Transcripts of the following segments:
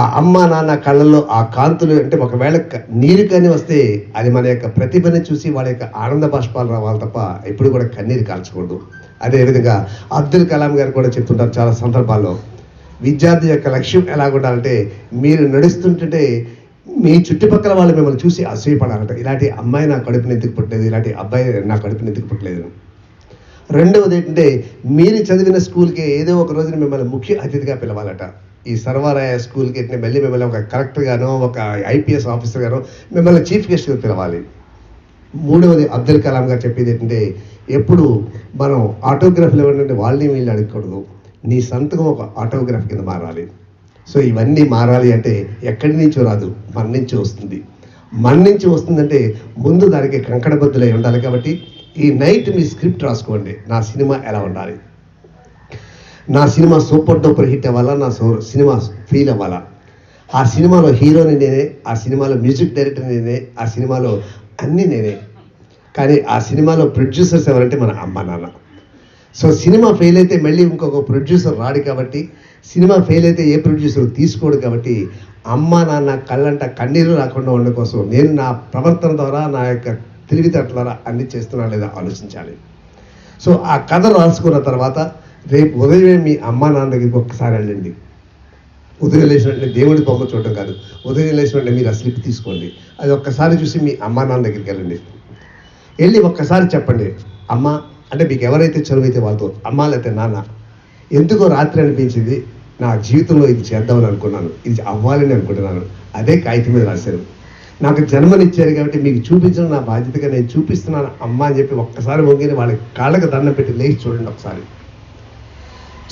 ఆ అమ్మ నాన్న కళ్ళల్లో ఆ కాంతులు అంటే ఒకవేళ నీరు కానీ వస్తే అది మన యొక్క ప్రతిభని చూసి వాళ్ళ యొక్క ఆనంద బాష్పాలు రావాలి తప్ప ఎప్పుడు కూడా కన్నీరు కాల్చకూడదు. అదేవిధంగా అబ్దుల్ కలాం గారు కూడా చెప్తుంటారు చాలా సందర్భాల్లో విద్యార్థి యొక్క లక్ష్యం ఎలా ఉండాలంటే మీరు నడుస్తుంటే మీ చుట్టుపక్కల వాళ్ళు మిమ్మల్ని చూసి అసూయపడాలంట ఇలాంటి అమ్మాయి నా కడుపుని ఎందుకు పుట్టలేదు ఇలాంటి అబ్బాయి నా కడుపుని ఎందుకు పుట్టలేదు? రెండవది ఏంటంటే మీరు చదివిన స్కూల్కి ఏదో ఒక రోజున మిమ్మల్ని ముఖ్య అతిథిగా పిలవాలట. ఈ సర్వారాయ స్కూల్కి అంటే మళ్ళీ మిమ్మల్ని ఒక కలెక్టర్గానో ఒక ఐపీఎస్ ఆఫీసర్గానో మిమ్మల్ని చీఫ్ గెస్ట్గా పిలవాలి. మూడవది అబ్దుల్ కలాం గారు చెప్పేది ఏంటంటే ఎప్పుడు మనం ఆటోగ్రాఫ్లు ఇవ్వండి వాళ్ళని వీళ్ళు అడగకూడదు. నీ సంతకం ఒక ఆటోగ్రాఫ్ కింద మారాలి. సో ఇవన్నీ మారాలి అంటే ఎక్కడి నుంచో రాదు మన నుంచి వస్తుంది. మన నుంచి వస్తుందంటే ముందు దానికి కంకణబద్దులై ఉండాలి కాబట్టి ఈ నైట్ మీ స్క్రిప్ట్ రాసుకోండి. నా సినిమా ఎలా ఉండాలి? నా సినిమా సూపర్ డూపర్ హిట్ అవ్వాలా? నా సో సినిమా ఫీల్ అవ్వాలా? ఆ సినిమాలో హీరోని నేనే ఆ సినిమాలో మ్యూజిక్ డైరెక్టర్ నేనే ఆ సినిమాలో అన్నీ నేనే. కానీ ఆ సినిమాలో ప్రొడ్యూసర్స్ ఎవరంటే మన అమ్మ నాన్న. సో సినిమా ఫెయిల్ అయితే మళ్ళీ ఇంకొక ప్రొడ్యూసర్ రాడు కాబట్టి సినిమా ఫెయిల్ అయితే ఏ ప్రొడ్యూసర్ తీసుకోడు కాబట్టి అమ్మ నాన్న కళ్ళంట కన్నీరు రాకుండా ఉండడం కోసం నేను నా ప్రవర్తన ద్వారా నా యొక్క తెలివితేటల ద్వారా అన్ని చేస్తున్నా లేదా ఆలోచించాలి. సో ఆ కథ రాసుకున్న తర్వాత రేపు ఉదయమే మీ అమ్మ నాన్న దగ్గరికి ఒక్కసారి వెళ్ళండి. ఉదయం లేచినట్లే దేవుడి బొమ్మ చూడడం కాదు. ఉదయం లేచినట్లే మీరు ఆ స్లిప్ తీసుకోండి. అది ఒక్కసారి చూసి మీ అమ్మ నాన్న దగ్గరికి వెళ్ళండి. వెళ్ళి ఒక్కసారి చెప్పండి అమ్మ అంటే మీకు ఎవరైతే చదువైతే వాళ్ళతో అమ్మ లేకపోతే నాన్న ఎందుకో రాత్రి అనిపించింది నా జీవితంలో ఇది చేద్దామని అనుకున్నాను ఇది అవ్వాలని అనుకుంటున్నాను. అదే కాగితం మీద రాశారు. నాకు జన్మనిచ్చారు కాబట్టి మీకు చూపించడం నా బాధ్యతగా నేను చూపిస్తున్నాను అమ్మ అని చెప్పి ఒక్కసారి వంగిని వాళ్ళకి కాళ్ళకి దండం పెట్టి లేచి చూడండి ఒకసారి.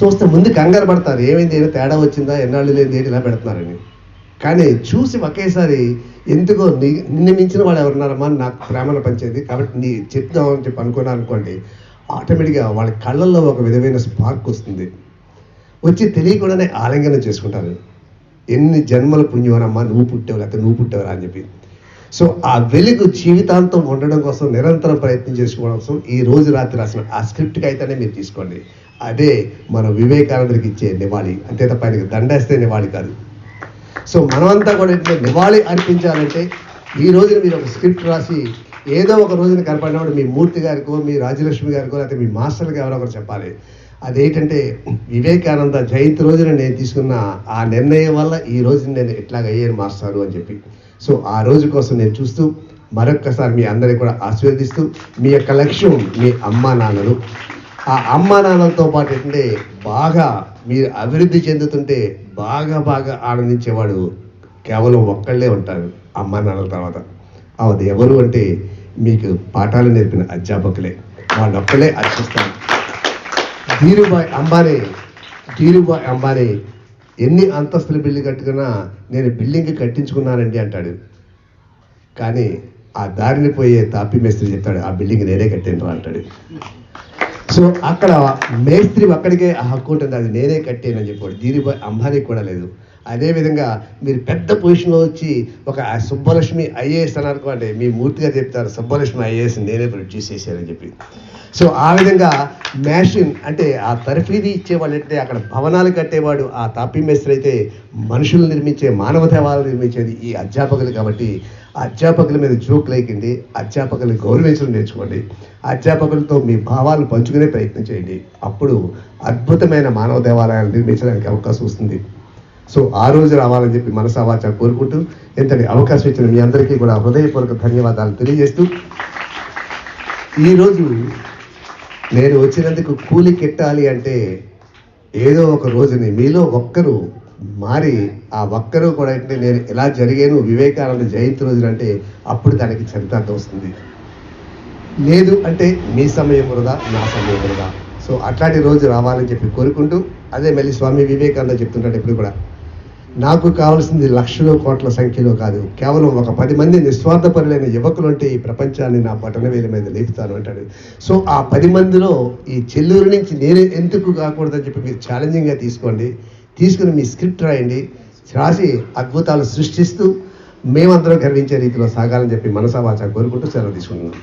చూస్తే ముందు కంగారు పడతారు. ఏమైంది? ఏదో తేడా వచ్చిందా? ఎన్నాళ్ళు లేదు ఏంటి ఇలా పెడుతున్నారని. కానీ చూసి ఒకేసారి ఎందుకో నీ నిన్ను మించిన వాళ్ళు ఎవరున్నారమ్మా నాకు ప్రేమను పంచేది కాబట్టి నీ చెప్దామని చెప్పి అనుకున్నాను అనుకోండి ఆటోమేటిక్గా వాళ్ళ కళ్ళల్లో ఒక విధమైన స్పార్క్ వస్తుంది. వచ్చి తెలియకుండానే ఆలింగనం చేసుకుంటారు. ఎన్ని జన్మల పుణ్యవరమ్మా నువ్వు పుట్టావు? లేకపోతే నువ్వు పుట్టేవారా అని చెప్పి. సో ఆ వెలుగు జీవితాంతం ఉండడం కోసం నిరంతరం ప్రయత్నం చేసుకోవడం కోసం ఈ రోజు రాత్రి రాసిన ఆ స్క్రిప్ట్కి అయితేనే మీరు తీసుకోండి. అదే మన వివేకానందరికి ఇచ్చే నివాళి. అంతే తప్ప ఆయనకి దండేస్తే నివాళి కాదు. సో మనమంతా కూడా నివాళి అర్పించాలంటే ఈ రోజున మీరు ఒక స్క్రిప్ట్ రాసి ఏదో ఒక రోజున కనపడినప్పుడు మీ మూర్తి గారికో మీ రాజలక్ష్మి గారికో లేకపోతే మీ మాస్టర్కి ఎవరో ఒకరు చెప్పాలి. అదేంటంటే వివేకానంద జయంతి రోజున నేను తీసుకున్న ఆ నిర్ణయం వల్ల ఈ రోజు నేను ఇట్లాగ అయ్యాను మాస్టారు అని చెప్పి. సో ఆ రోజు కోసం నేను చూస్తూ మరొక్కసారి మీ అందరికీ కూడా ఆశీర్వదిస్తూ మీ యొక్క లక్ష్యం మీ అమ్మా నాన్నలు. ఆ అమ్మా నాన్నలతో పాటు ఏంటంటే బాగా మీరు అభివృద్ధి చెందుతుంటే బాగా బాగా ఆనందించేవాడు కేవలం ఒక్కళ్ళే ఉంటారు అమ్మా నాన్నల తర్వాత. అది ఎవరు అంటే మీకు పాఠాలు నేర్పిన అధ్యాపకులే. వాళ్ళొక్కలే అర్చిస్తారు ధీరుభాయ్ అంబానీ ధీరుభాయ్ అంబానీ ఎన్ని అంతస్తుల బిల్డింగ్ కట్టుకున్నా నేను బిల్డింగ్ కట్టించుకున్నానండి అంటాడు. కానీ ఆ దారిని పోయే తాపి మేస్త్రి చెప్తాడు ఆ బిల్డింగ్ నేనే కట్టాను అంటాడు. సో అక్కడ మేస్త్రి ఒక్కడికే ఆ హక్కు ఉంటుంది అది నేనే కట్టానని చెప్పాడు. ధీరుభాయ్ అంబానీ కూడా లేదు. అదేవిధంగా మీరు పెద్ద పొజిషన్లో వచ్చి ఒక సుబ్బలక్ష్మి ఐఏఎస్ అని అనుకోండి మీ మూర్తిగా చెప్తారు సుబ్బలక్ష్మి ఐఏఎస్ నేనే ప్రొడ్యూస్ చేశానని చెప్పి. సో ఆ విధంగా మ్యాషిన్ అంటే ఆ తర్ఫీది ఇచ్చేవాళ్ళంటే అక్కడ భవనాలు కట్టేవాడు ఆ తాపీ మేస్త్రి అయితే మనుషులు నిర్మించే మానవ దేవాలు నిర్మించేది ఈ అధ్యాపకులు కాబట్టి అధ్యాపకుల మీద జోక్ లేకండి అధ్యాపకులు గౌరవించడం నేర్చుకోండి. అధ్యాపకులతో మీ భావాలు పంచుకునే ప్రయత్నం చేయండి. అప్పుడు అద్భుతమైన మానవ దేవాలయాలు నిర్మించడానికి అవకాశం వస్తుంది. సో ఆ రోజు రావాలని చెప్పి మనసావాచ కోరుకుంటూ ఎంతటి అవకాశం ఇచ్చిన మీ అందరికీ కూడా హృదయపూర్వక ధన్యవాదాలు తెలియజేస్తూ ఈరోజు నేను వచ్చినందుకు కూలి కెట్టాలి అంటే ఏదో ఒక రోజుని మీలో ఒక్కరు మారి ఆ ఒక్కరు కూడా అంటే నేను ఎలా జరిగాను వివేకానంద జయంతి రోజున అంటే అప్పుడు దానికి చరితార్థం వస్తుంది. లేదు అంటే మీ సమయం వృధా నా సమయం వృధా. సో అట్లాంటి రోజు రావాలని చెప్పి కోరుకుంటూ అదే మళ్ళీ స్వామి వివేకానంద చెప్తుంటాడు ఎప్పుడు కూడా. నాకు కావాల్సింది లక్షలు కోట్ల సంఖ్యలో కాదు. కేవలం ఒక పది మంది నిస్వార్థపరులైన యువకులు అంటే ఈ ప్రపంచాన్ని నా బటనవేల మీద లేపుతాను అంటాడు. సో ఆ పది మందిలో ఈ చెల్లూరు నుంచి నేనే ఎందుకు కాకూడదని చెప్పి మీరు ఛాలెంజింగ్గా తీసుకోండి. తీసుకుని మీ స్క్రిప్ట్ రాయండి. రాసి అద్భుతాలు సృష్టిస్తూ మేమందరం గర్వించే రీతిలో సాగాలని చెప్పి మనసా కోరుకుంటూ సెలవు తీసుకుంటున్నాం.